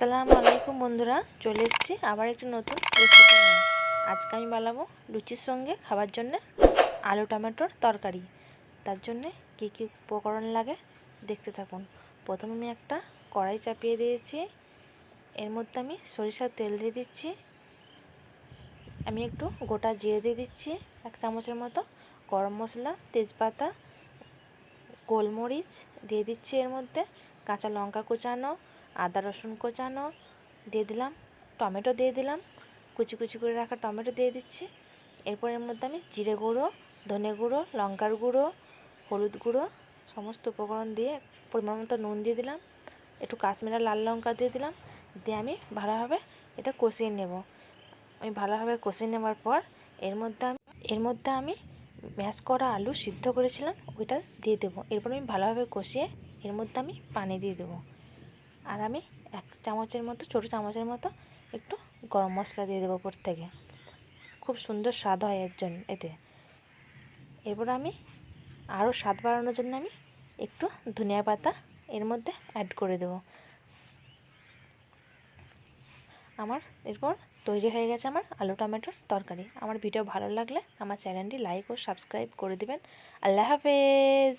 আসসালামু আলাইকুম বন্ধুরা, চলে এসেছি আবার একটি নতুন রেসিপি নিয়ে। আজকে আমি বানাবো লুচির সঙ্গে খাবার জন্য আলু টমেটোর তরকারি। তার জন্যে কী কী উপকরণ লাগে দেখতে থাকুন। প্রথমে আমি একটা কড়াই চাপিয়ে দিয়েছি। এর মধ্যে আমি সরিষার তেল দিয়ে দিচ্ছি। আমি একটু গোটা জিরে দিয়ে দিচ্ছি, এক চামচের মতো গরম মশলা, তেজপাতা, গোলমরিচ দিয়ে দিচ্ছি এর মধ্যে, কাঁচা লঙ্কা কুচানো আদা রসুন কোচানো দিয়ে দিলাম, টমেটো দিয়ে দিলাম, কুচি কুচি করে রাখা টমেটো দিয়ে দিচ্ছি। এরপর এর মধ্যে আমি জিরে গুঁড়ো, ধনে গুঁড়ো, লঙ্কার গুঁড়ো, হলুদ গুঁড়ো সমস্ত উপকরণ দিয়ে পরিমাণ মতো নুন দিয়ে দিলাম। একটু কাশ্মীরা লাল লঙ্কা দিয়ে দিলাম, দিয়ে আমি ভালোভাবে এটা কষিয়ে নেব। আমি ভালোভাবে কষিয়ে নেওয়ার পর এর মধ্যে আমি, এর মধ্যে আমি ম্যাশ করা আলু সিদ্ধ করেছিলাম, ওইটা দিয়ে দেবো। এরপর আমি ভালোভাবে কষিয়ে এর মধ্যে আমি পানি দিয়ে দেবো। আর আমি এক চামচের মতো, ছোটো চামচের মতো একটু গরম মশলা দিয়ে দেবো ওপর থেকে খুব সুন্দর স্বাদ হয় এর জন্য, এতে। এরপর আমি আরও স্বাদ বাড়ানোর জন্য আমি একটু ধনিয়া পাতা এর মধ্যে অ্যাড করে দেবো। আমার এরপর তৈরি হয়ে গেছে আমার আলু টমেটোর তরকারি। আমার ভিডিও ভালো লাগলে আমার চ্যানেলটি লাইক ও সাবস্ক্রাইব করে দেবেন। আল্লাহ হাফেজ!